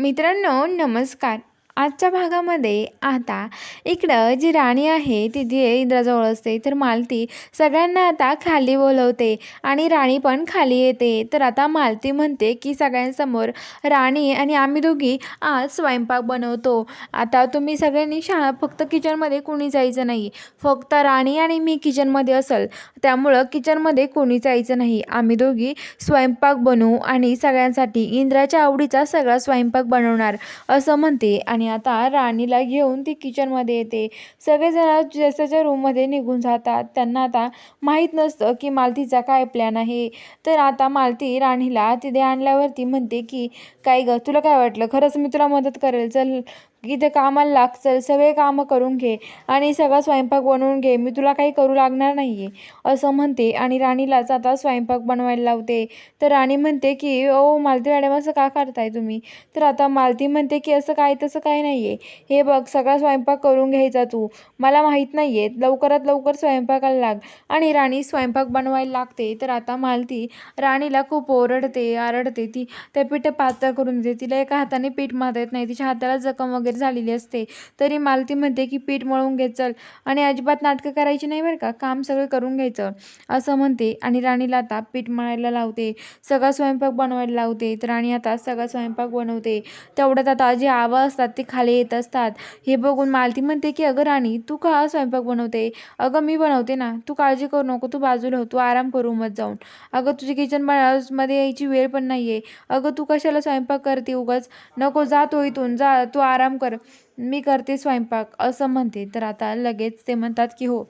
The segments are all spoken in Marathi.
मित्रांनो नमस्कार. आजच्या भागामध्ये आता इकडं जी राणी आहे तिथे इंद्राजवळ असते तर मालती सगळ्यांना आता खाली बोलवते आणि राणी पण खाली येते. तर आता मालती म्हणते की सगळ्यांसमोर राणी आणि आम्ही दोघी आज स्वयंपाक बनवतो. आता तुम्ही सगळ्यांनी शा फक्त किचनमध्ये कोणी जायचं नाही. फक्त राणी आणि मी किचनमध्ये असेल त्यामुळं किचनमध्ये कोणी जायचं नाही. आम्ही दोघी स्वयंपाक बनवू आणि सगळ्यांसाठी इंद्राच्या आवडीचा सगळा स्वयंपाक बनवणार असं म्हणते आणि आता राणीला घेऊन ती किचनमध्ये येते. सगळेजण जसाच्या रूममध्ये निघून जातात. त्यांना आता माहीत नसतं की मालतीचा काय प्लॅन आहे. तर आता मालती राणीला तिथे आणल्यावरती म्हणते की काय गं तुला काय वाटलं? खरंच मी तुला मदत करेल. चल इथे कामाला लाग चल सगळे कामं करून घे आणि सगळा स्वयंपाक बनवून घे. मी तुला काही करू लागणार नाही आहे असं म्हणते आणि राणीलाच आता स्वयंपाक बनवायला लावते. तर राणी म्हणते की ओ मालती मॅडम असं का करताय तुम्ही? तर आता मालती म्हणते की असं काय तसं काय नाही आहे हे बघ सगळा स्वयंपाक करून घ्यायचा तू. मला माहीत नाही आहे लवकरात लवकर स्वयंपाकाला लाग. आणि राणी स्वयंपाक बनवायला लागते. तर आता मालती राणीला खूप ओरडते आरडते. ती त्या पीठ पातळ करून देते. तिला एका हाताने पीठ मारत नाही. तिच्या हाताला जखम वगैरे झालेली असते. तरी मालती म्हणते की पीठ मळून घे चल. आणि अजिबात नाटकं करायची नाही बरं का काम सगळं करून घ्यायचं. असं म्हणते आणि राणीला आता पीठ मळायला लावते. सगळा स्वयंपाक बनवायला लावते. तर राणी आता सगळा स्वयंपाक बनवते. तेवढ्यात आता जे आवा असतात ते खाली येत असतात. हे बघून मालती म्हणते की अगं राणी तू का स्वयंपाक बनवते? अगं मी बनवते ना. तू काळजी करू नको. तू बाजूला हो. तू आराम करू मत जाऊन. अगं तुझी किचनमध्ये यायची वेळ पण नाही आहे अगं तू कशाला स्वयंपाक करते उगाच? नको जा तू इथून. जा. तू आराम कर मी करते स्वयंपाक असं म्हणते. तर आता लगेच ते म्हणतात की हो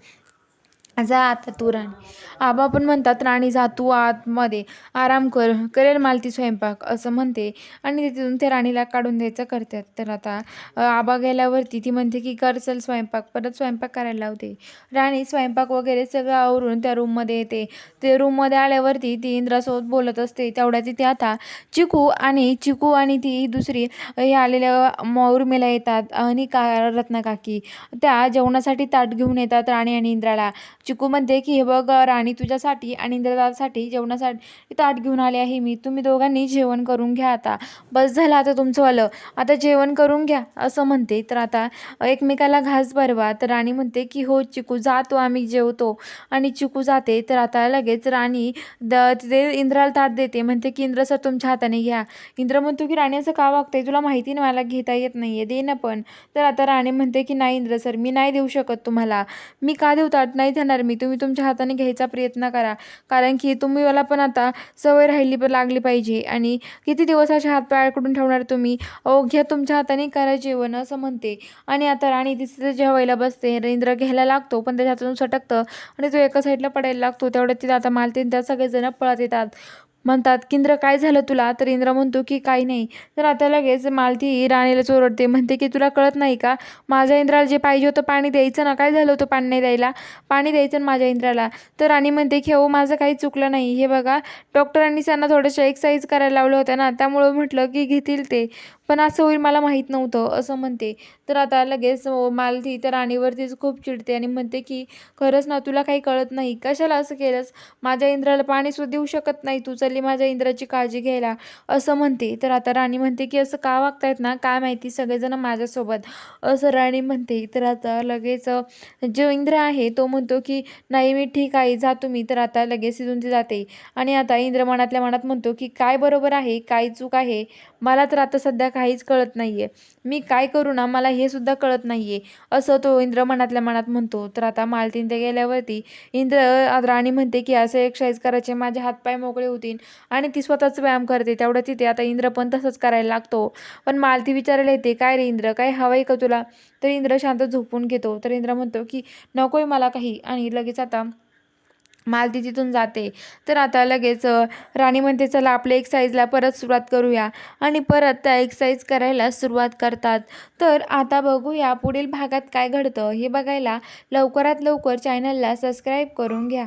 जा आता तू राणी. आबा पण म्हणतात राणी जा तू आतमध्ये. आराम कर. करेल मालती स्वयंपाक असं म्हणते. आणि तिथून ते राणीला काढून द्यायचं करतात. तर आता आबा गेल्यावरती ती म्हणते की कर चल स्वयंपाक. परत स्वयंपाक करायला लावते राणी स्वयंपाक वगैरे सगळं आवरून त्या रूममध्ये येते. ते रूममध्ये आल्यावरती ती इंद्रासोबत बोलत असते. तेवढ्या तिथे आता चिकू आणि चिकू आणि ती दुसरी हे आलेल्या मौर्मेला येतात. आणि का रत्नाकाकी त्या जेवणासाठी ताट घेऊन येतात राणी आणि इंद्राला. चिकू म्हणते की हे बघ राणी तुझ्यासाठी आणि इंद्रदासाठी जेवणासाठी ताट घेऊन आले आहे मी. तुम्ही दोघांनी जेवण करून घ्या आता. बस झालं आता तुमचं आलं आता जेवण करून घ्या असं म्हणते. तर आता एकमेकाला घास भरवा. तर राणी म्हणते की हो चिकू जातो आम्ही जेवतो. आणि चिकू जाते. तर आता लगेच राणी द तिथे इंद्राला ताट देते. म्हणते की इंद्र सर तुमच्या हाताने घ्या. इंद्र म्हणतो की राणी असं का वागतंय? तुला माहिती नाही मला घेता येत नाही आहे दे ना पण. तर आता राणी म्हणते की नाही इंद्र सर मी नाही देऊ शकत तुम्हाला. मी का देऊ ताट? नाही देणार मी तुम्ही तुमच्या हाताने घ्यायचा प्रयत्न करा. कारण की तुम्ही मला पण आता सवय राहिली पण लागली पाहिजे. आणि किती दिवस अशा हातपायाकडून ठेवणार तुम्ही? ओ घ्या तुमच्या हाताने करा जेवण असं म्हणते. आणि आता राणी तिथे जेवायला बसते. रेंद्र घ्यायला लागतो पण त्याच्या हातून सटकतं. आणि तो एका साईडला पडायला लागतो. तेवढ्यात तिथं आता मालतीन त्या सगळेजण पळत येतात. म्हणतात की इंद्र काय झालं तुला? तर इंद्र म्हणतो की काही नाही. तर आता लगेच मालती राणीला चोरडते म्हणते की तुला कळत नाही का? माझ्या इंद्राला जे पाहिजे होतं पाणी द्यायचं ना? काय झालं होतं पाणी नाही द्यायला? पाणी द्यायचं माझ्या इंद्राला? तर राणी म्हणते की हो माझं काही चुकलं नाही. हे बघा डॉक्टरांनी त्यांना थोडंसं एक्सरसाइज करायला लावलं होतं ना? त्यामुळं म्हटलं की घेतील ते. पण असं होईल मला माहीत नव्हतं असं म्हणते. तर आता लगेच मालती तर राणीवरतीच खूप चिडते आणि म्हणते की खरंच ना तुला काही कळत नाही. कशाला असं केलंस? माझ्या इंद्राला पाणीसुद्धा देऊ शकत नाही. तू चली माझ्या इंद्राची काळजी घ्यायला. असं म्हणते. तर आता राणी म्हणते की असं का वागतायत ना? काय माहिती? सगळेजण माझ्यासोबत. असं राणी म्हणते. तर आता लगेच जो इंद्र आहे तो म्हणतो की नाही मी ठीक आहे. जा तुम्ही. तर आता लगेच तिथून ती जाते. आणि आता इंद्र मनातल्या मनात म्हणतो की काय बरोबर आहे? काय चूक आहे? मला तर आता सध्या काहीच कळत नाही आहे मी काय करू ना? मला हे सुद्धा कळत नाही आहे असं तो इंद्र मनातल्या मनात म्हणतो. तर आता मालतीन ते गेल्यावरती इंद्र राणी म्हणते की असं एक्सरसाइज करायचे माझे हातपाय मोकळे होतील आणि ती स्वतःच व्यायाम करते. तेवढं तिथे आता इंद्र पण तसंच करायला लागतो. पण मालती विचारायला येते काय रे इंद्र? काय हवं आहे का तुला? तर इंद्र शांत झोपून घेतो. तर इंद्र म्हणतो की नकोय मला काही. आणि लगेच आता मालती तिथून जाते. तर आता लगेच राणी म्हणते चला आपल्या एक्साईजला परत सुरुवात करूया. आणि परत त्या एक्साईज करायला सुरुवात करतात. तर आता बघूया पुढील भागात काय घडतं. हे बघायला लवकरात लवकर चॅनलला सबस्क्राईब करून घ्या.